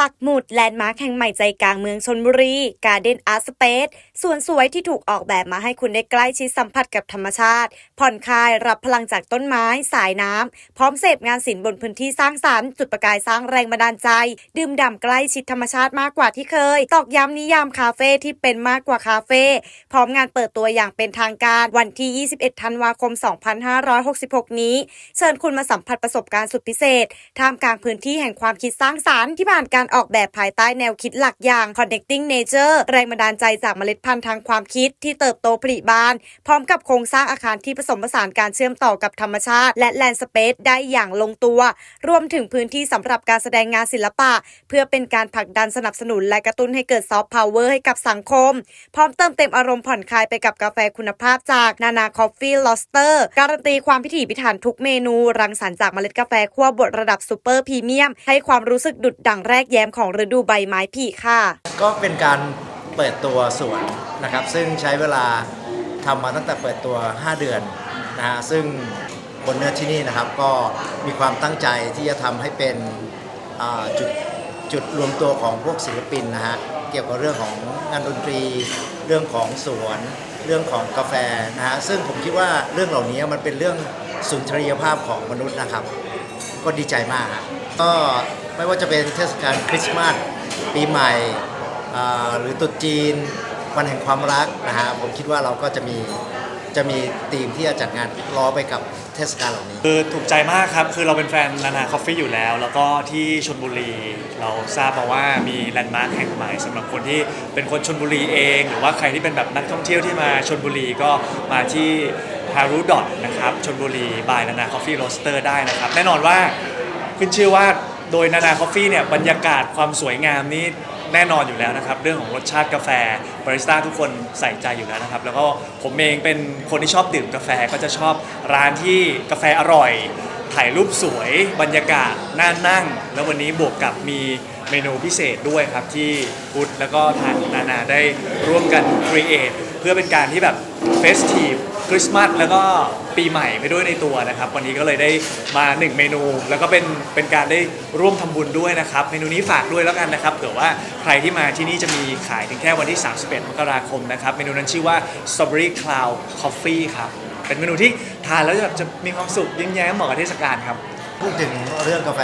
ปักหมุดแลนด์มาร์คแห่งใหม่ใจกลางเมืองชนบุรีการ์เด้นอาร์ตสเปซสวนสวยที่ถูกออกแบบมาให้คุณได้ใกล้ชิดสัมผัสกับธรรมชาติ ผ่อนคลายรับพลังจากต้นไม้ สายน้ำ พร้อมเสพงานศิลป์บนพื้นที่สร้างสรรค์ จุดประกายสร้างแรงบันดาลใจ ดื่มด่ำใกล้ชิดธรรมชาติมากกว่าที่เคย ตอกย้ำนิยามคาเฟ่ที่เป็นมากกว่าคาเฟ่พร้อมงานเปิดตัวอย่างเป็นทางการวันที่ 21 ธันวาคม 2566 นี้ เชิญคุณมาสัมผัสประสบการณ์สุดพิเศษท่ามกลางพื้นที่แห่งความคิดสร้างสรรค์ที่ผ่านการออกแบบภายใต้แนวคิดหลักอย่าง Connecting Nature แรงบันดาลใจจากเมล็ดพันธุ์ทางความคิดที่เติบโตผลิบาน พร้อมกับโครงสร้างอาคารที่ผสมผสานการเชื่อมต่อกับธรรมชาติ และแลนด์สเปซได้อย่างลงตัว รวมถึงพื้นที่สำหรับการแสดงงานศิลปะ เพื่อเป็นการผลักดันสนับสนุนและกระตุ้นให้เกิดซอฟต์พาวเวอร์ให้กับสังคม พร้อมเติมเต็มอารมณ์ผ่อนคลายไปกับกาแฟคุณภาพจากนานาคอฟฟี่ลอสเตอร์การันตีความพิถีพิถันทุกเมนู รังสรรค์จากเมล็ดกาแฟคั่วบดระดับซูเปอร์พรีเมียม ให้ความรู้สึกดุดดังแรกแยย้มของฤดูใบไม้ผลิค่ะ ก็เป็นการเปิดตัวสวนนะครับ ซึ่งใช้เวลาทำมาตั้งแต่เปิดตัว 5 เดือนนะฮะซึ่งคนเนื้อที่นี่นะครับก็มีความตั้งใจที่จะทำให้เป็นอ่าจุดจุดรวมตัวของพวกศิลปินนะฮะเกี่ยวกับเรื่องของงานดนตรี เรื่องของสวน เรื่องของกาแฟนะฮะซึ่งผมคิดว่าเรื่องเหล่านี้มันเป็นเรื่องสุนทรียภาพของมนุษย์นะครับ ก็ดีใจมากฮะก็ ไม่ว่าจะเป็นเทศกาลคริสต์มาสปีใหม่อ่าหรือตรุษจีนวันแห่งความรักนะฮะผมคิดว่าเราก็จะมีจะมีธีมที่จะจัดงานล้อไปกับเทศกาลเหล่านี้ คือถูกใจมากครับ คือเราเป็นแฟนนานาคอฟฟี่อยู่แล้ว แล้วก็ที่ชนบุรี เราทราบมาว่ามีแลนด์มาร์คแห่งใหม่สำหรับคนที่เป็นคนชนบุรีเอง หรือว่าใครที่เป็นแบบนักท่องเที่ยวที่มาชนบุรีก็มาที่ฮารุดอทนะครับชนบุรีบายนานาคอฟฟี่โรสเตอร์ได้นะครับ แน่นอนว่าขึ้นชื่อว่า โดยนานาคอฟฟี่เนี่ยบรรยากาศความสวยงามนี่แน่นอนอยู่แล้วนะครับ เรื่องของรสชาติกาแฟบาริสต้าทุกคนใส่ใจอยู่แล้วนะครับ แล้วก็ผมเองเป็นคนที่ชอบดื่มกาแฟก็จะชอบร้านที่กาแฟอร่อย ถ่ายรูปสวยบรรยากาศน่านั่ง แล้ววันนี้บวกกับมีเมนูพิเศษด้วยครับ ที่พุทธแล้วก็ทางนานาได้ร่วมกันครีเอทเพื่อเป็นการที่แบบเฟสทีฟ คริสต์มาสแล้วก็ปีใหม่ไปด้วยในตัวนะครับ วันนี้ก็เลยได้มา 1 เมนู แล้วก็เป็นเป็นการได้ร่วมทำบุญด้วยนะครับ เมนูนี้ฝากด้วยแล้วกันนะครับเผื่อว่าใครที่มาที่นี่จะมีขายถึงแค่วันที่ 31 มกราคมนะครับ เมนูนั้นชื่อว่า strawberry cloud coffee ครับ เป็นเมนูที่ทานแล้วจะแบบจะมีความสุขยิ้มแย้มเหมาะกับเทศกาลครับ พูดถึงเรื่องกาแฟ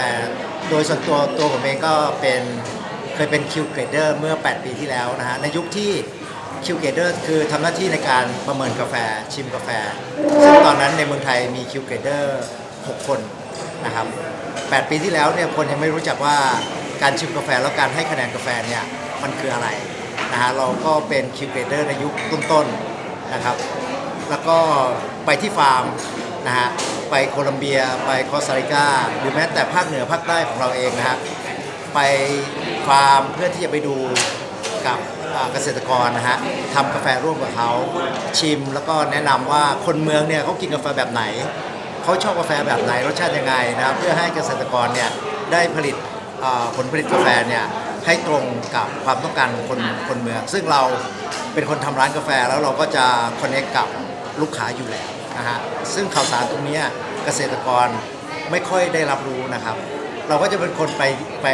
โดยส่วนตัวตัวผมเองก็เป็นเคยเป็นคิวเกรดเดอร์เมื่อ 8 ปีที่แล้วนะฮะ ในยุคที่ คิวเกรเดอร์คือทำหน้าที่ในการประเมินกาแฟชิมกาแฟ ซึ่งตอนนั้นในเมืองไทยมีคิวเกรเดอร์6คนนะครับ8ปีที่แล้วเนี่ยคนยังไม่รู้จักว่าการชิมกาแฟแล้วการให้คะแนนกาแฟเนี่ยมันคืออะไรนะฮะเราก็เป็นคิวเกรเดอร์ในยุคต้นๆนะครับ แล้วก็ไปที่ฟาร์มนะฮะไปโคลัมเบีย ไปคอสตาริกาหรือแม้แต่ภาคเหนือภาคใต้ของเราเองนะฮะไปฟาร์มเพื่อที่จะไปดูกับ เกษตรกรนะฮะทำกาแฟร่วมกับเขาชิม แล้วก็แนะนำว่าคนเมืองเนี่ยเขากินกาแฟแบบไหนเขาชอบกาแฟแบบไหนรสชาติยังไงนะครับเพื่อให้เกษตรกรเนี่ยได้ผลิตผลผลิตกาแฟเนี่ยให้ตรงกับความต้องการของคนคนเมือง ซึ่งเราเป็นคนทำร้านกาแฟแล้วเราก็จะคอนเนคกับลูกค้าอยู่แล้วนะฮะซึ่งข่าวสารตรงนี้เกษตรกรไม่ค่อยได้รับรู้นะครับ เราก็จะเป็นคนไปไป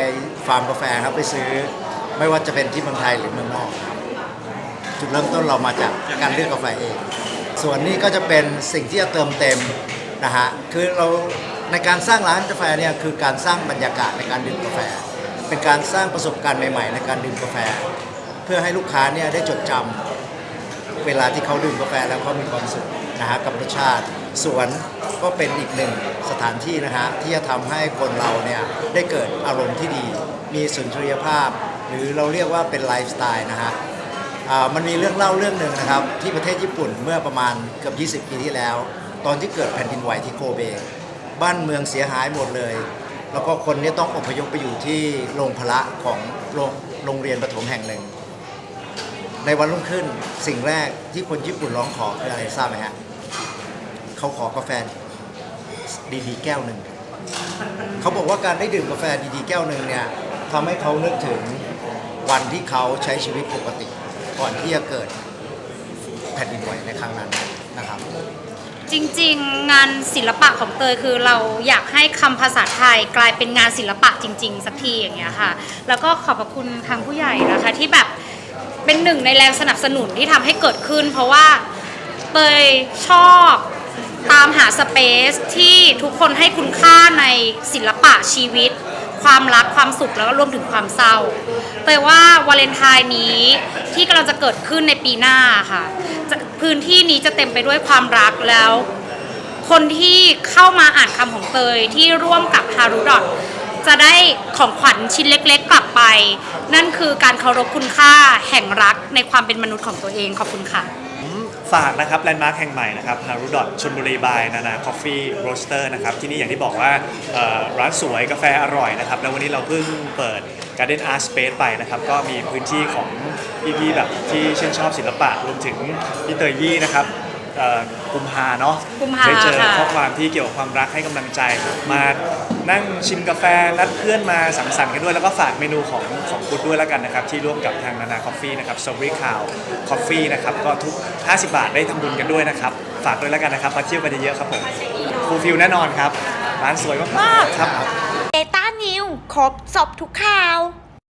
ฟาร์มกาแฟครับไปซื้อ ไม่ว่าจะเป็นที่เมืองไทยหรือเมืองนอกครับ จุดเริ่มต้นเรามาจากการเลือกกาแฟเอง ส่วนนี้ก็จะเป็นสิ่งที่จะเติมเต็มนะฮะคือเราในการสร้างร้านกาแฟเนี่ยคือการสร้างบรรยากาศในการดื่มกาแฟ เป็นการสร้างประสบการณ์ใหม่ๆ ในการดื่มกาแฟ เพื่อให้ลูกค้าเนี่ยได้จดจำเวลาที่เขาดื่มกาแฟแล้วเขามีความสุขนะฮะกับรสชาติสวนก็เป็นอีกหนึ่งสถานที่นะฮะที่จะทำให้คนเราเนี่ยได้เกิดอารมณ์ที่ดี มีสุนทรียภาพ หรือเราเรียกว่าเป็นไลฟ์สไตล์นะฮะอ่ามันมีเรื่องเล่าเรื่องหนึ่งนะครับ ที่ประเทศญี่ปุ่นเมื่อประมาณเกือบ20 ปีที่แล้ว ตอนที่เกิดแผ่นดินไหวที่โกเบ บ้านเมืองเสียหายหมดเลย แล้วก็คนนี้ต้องอพยพไปอยู่ที่โรงพละของโรงโรงเรียนประถมแห่งหนึ่ง ในวันรุ่งขึ้นสิ่งแรกที่คนญี่ปุ่นร้องขอคืออะไรทราบไหมฮะเขาขอกาแฟดีๆแก้วหนึ่งเขาบอกว่าการได้ดื่มกาแฟดีๆแก้วหนึ่งเนี่ยทำให้เขานึกถึง วันที่เขาใช้ชีวิตปกติ ก่อนที่จะเกิดแผ่นดินไหวในครั้งนั้นนะครับ จริงๆ งานศิลปะของเตยคือเราอยากให้คำภาษาไทยกลายเป็นงานศิลปะจริง ๆ สักทีอย่างเงี้ยค่ะ แล้วก็ขอบพระคุณทางผู้ใหญ่นะคะที่แบบเป็นหนึ่งในแรงสนับสนุนที่ทำให้เกิดขึ้น เพราะว่าเตยชอบตามหาสเปซที่ทุกคนให้คุณค่าในศิลปะชีวิต ความรักความสุขแล้วก็รวมถึงความเศร้า แต่ว่าวาเลนไทน์นี้ที่กำลังจะเกิดขึ้นในปีหน้าค่ะจะพื้นที่นี้จะเต็มไปด้วยความรักแล้ว คนที่เข้ามาอ่านคำของเตยที่ร่วมกับฮารุดอทจะได้ของขวัญชิ้นเล็ก ๆ กลับไป นั่นคือการเคารพคุณค่าแห่งรักในความเป็นมนุษย์ของตัวเองขอบคุณค่ะ ฝากนะครับแลนด์มาร์คแห่งใหม่นะครับฮารุดอทชนบุรีบายนานาคอฟฟี่โรสเตอร์นะครับที่นี่อย่างที่บอกว่าเอ่อร้านสวยกาแฟอร่อยนะครับแล้ววันนี้เราเพิ่งเปิด Garden Art Space ไปนะครับก็มีพื้นที่ของพี่ๆแบบที่ชื่นชอบศิลปะรวมถึงพี่เตยยี่นะครับ เอ่อกุมภาเนาะกุมภาได้เจอค่ะ ข้อความที่เกี่ยวกับความรักให้กำลังใจ มานั่งชิมกาแฟนัดเพื่อนมาสังสรรค์กันด้วยแล้วก็ฝากเมนูของของคุณด้วยแล้วกันนะครับ ที่ร่วมกับทางนานาคอฟฟี่นะครับสตรอเบอรี่คาวคอฟฟี่นะครับก็ทุก 50 บาทได้ทำบุญกันด้วยนะครับ ฝากด้วยแล้วกันนะครับมาเที่ยวกันเยอะๆครับผมฟูลฟิลแน่นอนครับร้านสวยมากๆครับ เดต้านิวครบสอบทุกข่าว